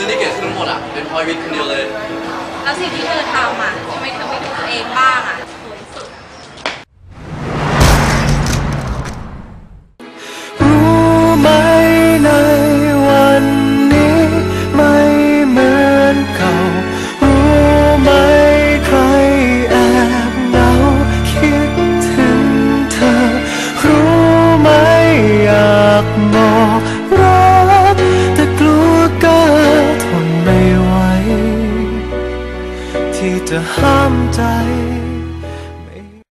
รื่องที่เกิดขึ้นหมดอะเป็นพลอยวิทย์คนเดียวเลย แล้วสิ่งที่เธอทำอะ ที่จะห้ามใจ